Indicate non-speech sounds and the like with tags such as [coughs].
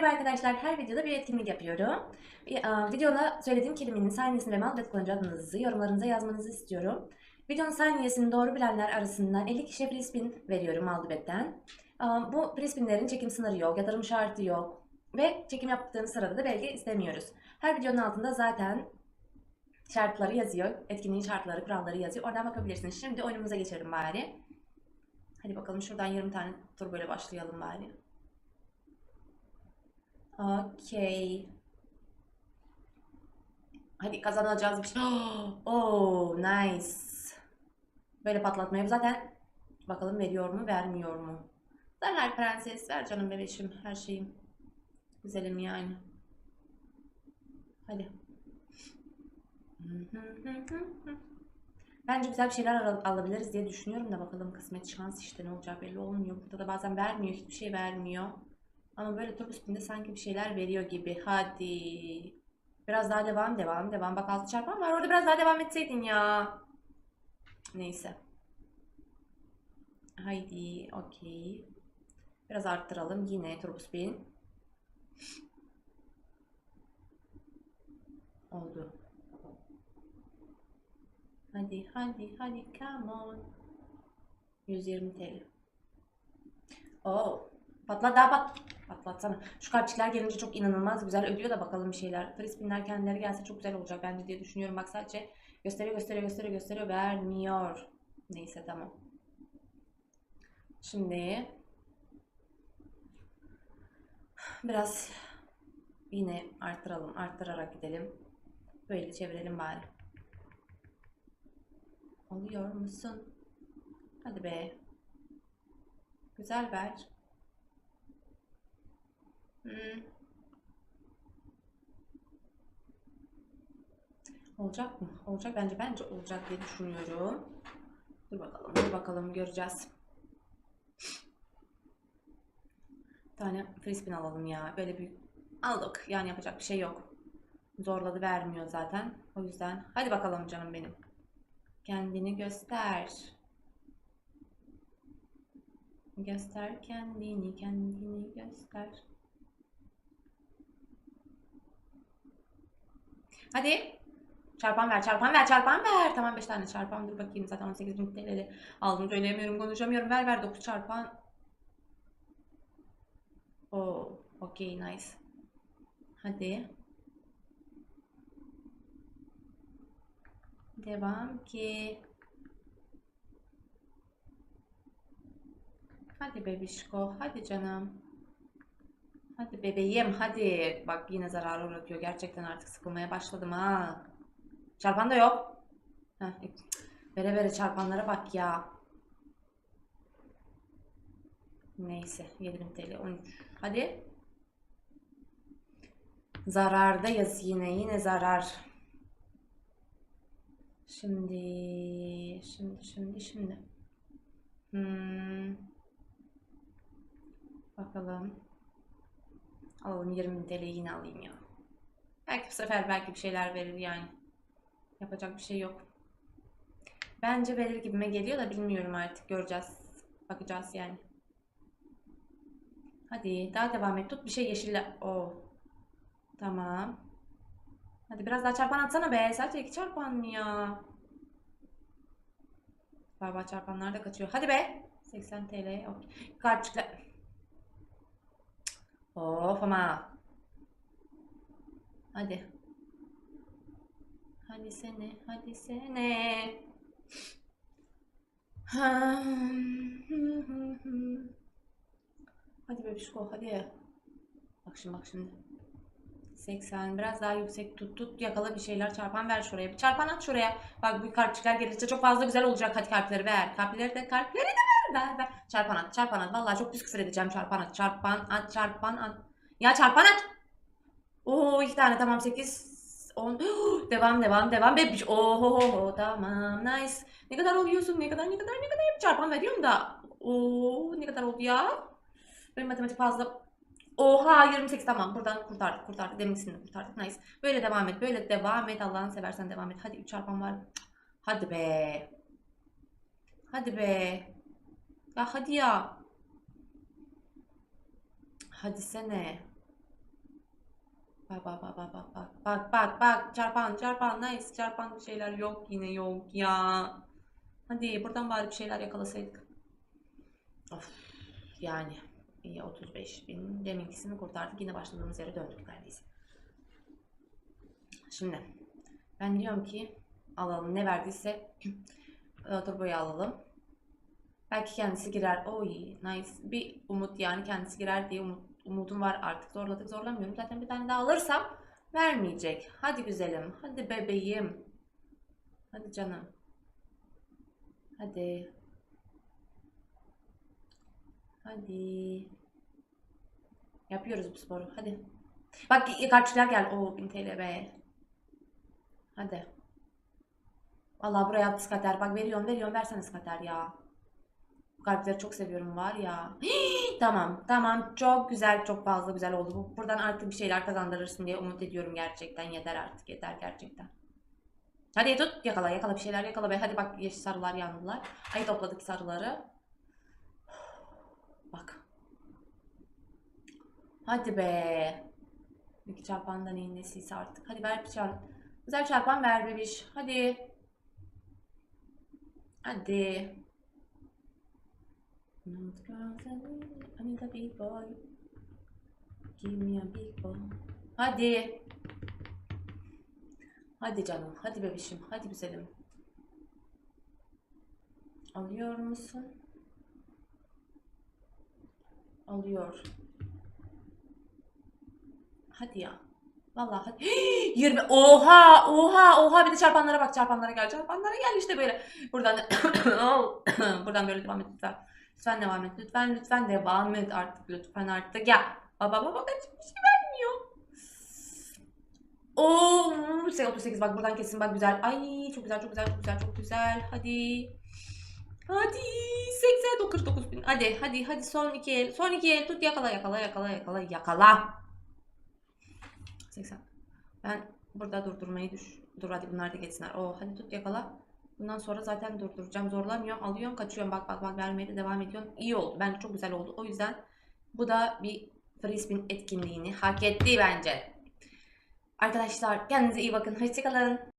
Merhaba arkadaşlar, her videoda bir etkinlik yapıyorum. E, videoda söylediğim kelimenin saniyesini ve muhabbet kullanıcı adınızı yorumlarınıza yazmanızı istiyorum. Videonun saniyesini doğru bilenler arasından 50 kişiye frispin veriyorum Maldibet'ten. E, bu frispinlerin çekim sınırı yok, yatırım şartı yok ve çekim yaptığınız sırada da belge istemiyoruz. Her videonun altında zaten şartları yazıyor, etkinliğin şartları, kuralları yazıyor. Oradan bakabilirsiniz. Şimdi oyunumuza geçelim bari. Hadi bakalım şuradan 20 tane tur böyle başlayalım bari. Okey. Hadi kazanacağız bir şey. [gasps] Oh, nice. Böyle patlatmayı zaten bakalım veriyor mu, vermiyor mu? Zarar prenses, ver canım bebeşim, her şeyim. Güzelim yani. Hadi. Bence güzel bir şeyler al- alabiliriz diye düşünüyorum da bakalım kısmet şans işte ne olacak belli olmuyor. Burada da bazen vermiyor, hiçbir şey vermiyor. Ama böyle tur üstünde sanki bir şeyler veriyor gibi. Hadi. Biraz daha devam, devam, devam. Bak altı çarpan var. Orada biraz daha devam etseydin ya. Neyse. Haydi, okey. Biraz arttıralım. Yine turbus bin. Oldu. Hadi, hadi, hadi, come on. 120 TL. Oo, patla daha pat. Patlatsana. Şu kartçıklar gelince çok inanılmaz güzel ödüyor da bakalım bir şeyler. Frispinler kendileri gelse çok güzel olacak bence diye düşünüyorum. Bak sadece gösteriyor, gösteriyor, gösteriyor, gösteriyor. Vermiyor. Neyse tamam. Şimdi biraz yine arttıralım. Arttırarak gidelim. Böyle çevirelim bari. Oluyor musun? Hadi be. Güzel ver. Hmm. Olacak mı? Olacak bence bence olacak diye düşünüyorum. Dur bakalım, dur bakalım göreceğiz. Bir tane frisbee alalım ya. Böyle bir aldık. Yani yapacak bir şey yok. Zorladı vermiyor zaten. O yüzden hadi bakalım canım benim. Kendini göster. Göster kendini, kendini göster. Hadi. Çarpan ver, çarpan ver, çarpan ver. Tamam 5 tane çarpan. Dur bakayım zaten 18 bin TL'li aldım. Söyleyemiyorum, konuşamıyorum. Ver ver 9 çarpan. Oo, okey, nice. Hadi. Devam ki. Hadi bebişko, hadi canım. Hadi bebeğim, hadi. Bak yine zarar uğratıyor. Gerçekten artık sıkılmaya başladım ha. Çarpan da yok. Heh, vere vere çarpanlara bak ya. Neyse, 7000 TL, 13. Hadi. Zarardayız yine, yine zarar. Şimdi, şimdi, şimdi, şimdi. Hmm. Bakalım. Alalım 20 TL yine alayım ya. Belki bu sefer belki bir şeyler verir yani. Yapacak bir şey yok. Bence verir gibime geliyor da bilmiyorum artık. Göreceğiz. Bakacağız yani. Hadi daha devam et. Tut bir şey yeşille. Oo. Tamam. Hadi biraz daha çarpan atsana be. Sadece iki çarpan mı ya? Galiba çarpanlar da kaçıyor. Hadi be. 80 TL. Okay. Kartçıkla. Of ama. Hadi. Hadi sene. Hadi sene. Hadi bebişko hadi. Bak şimdi bak şimdi. 80 biraz daha yüksek tut tut yakala bir şeyler çarpan ver şuraya. Bir çarpan at şuraya. Bak bu kalpçikler gelirse çok fazla güzel olacak. Hadi kalpleri ver. Kalpleri de kalpleri de ver. Çarpan at çarpan at. Vallahi çok pis küfür edeceğim çarpan at. Çarpan at çarpan at. Ya çarpan at. Oo iki tane tamam 8 10 [gasps] devam devam devam bebiş. Oho tamam nice. Ne kadar oluyorsun? Ne kadar ne kadar ne kadar çarpan veriyorum da. Oo ne kadar oldu ya? Benim matematik fazla Oha 28 tamam buradan kurtardık kurtardık deminkisini kurtardık nice. Böyle devam et böyle devam et Allah'ını seversen devam et. Hadi 3 çarpan var. Hadi be. Hadi be. Ya hadi ya. Hadi sene. Bak bak bak bak bak bak bak bak bak çarpan çarpan nice çarpan bir şeyler yok yine yok ya. Hadi buradan bari bir şeyler yakalasaydık. Of yani iyi 35 bin deminkisini kurtardık yine başladığımız yere döndük neredeyse. Şimdi ben diyorum ki alalım ne verdiyse e, turboyu alalım. Belki kendisi girer. Oy nice. Bir umut yani kendisi girer diye umut, umudum var artık. Zorladık zorlamıyorum. Zaten bir tane daha alırsam vermeyecek. Hadi güzelim. Hadi bebeğim. Hadi canım. Hadi. Hadi. Yapıyoruz bu sporu. Hadi. Bak karşılar gel. Oo 1000 TL be. Hadi. Vallahi buraya attı skater. Bak veriyorsun veriyorsun versene skater ya. Kalpleri çok seviyorum var ya. tamam tamam çok güzel çok fazla güzel oldu. Bu- Buradan artık bir şeyler kazandırırsın diye umut ediyorum gerçekten. Yeter artık yeter gerçekten. Hadi tut yakala yakala bir şeyler yakala be. Hadi bak yeşil sarılar yandılar. Ay topladık sarıları. Bak. Hadi be. İki çarpandan neyin nesiyse artık. Hadi ver bir çarp. Güzel çarpan ver bebiş. Hadi. Hadi. I need a big boy. Give me a big boy. Hadi. Hadi canım. Hadi bebişim. Hadi güzelim. Alıyor musun? Alıyor. Hadi ya. Vallahi hadi. [gasps] 20. Oha, oha, oha. Bir de çarpanlara bak. Çarpanlara gel. Çarpanlara gel işte böyle. Buradan [coughs] buradan böyle devam et. Lütfen devam et. Lütfen lütfen devam et artık. Lütfen artık. Ya. Baba baba kaç bir şey vermiyor. Oo, 38 bak buradan kesin bak güzel. Ay çok güzel çok güzel çok güzel çok güzel. Hadi. Hadi 89 bin. Hadi hadi hadi son iki el. Son iki el tut yakala yakala yakala yakala yakala. 80. Ben burada durdurmayı düş. Dur hadi bunlar da geçsinler. Oo hadi tut yakala. Bundan sonra zaten durduracağım. Zorlamıyorum. Alıyorum kaçıyorum. Bak bak bak vermeye de devam ediyorum. İyi oldu. Bence çok güzel oldu. O yüzden bu da bir free spin etkinliğini hak etti bence. Arkadaşlar kendinize iyi bakın. Hoşçakalın.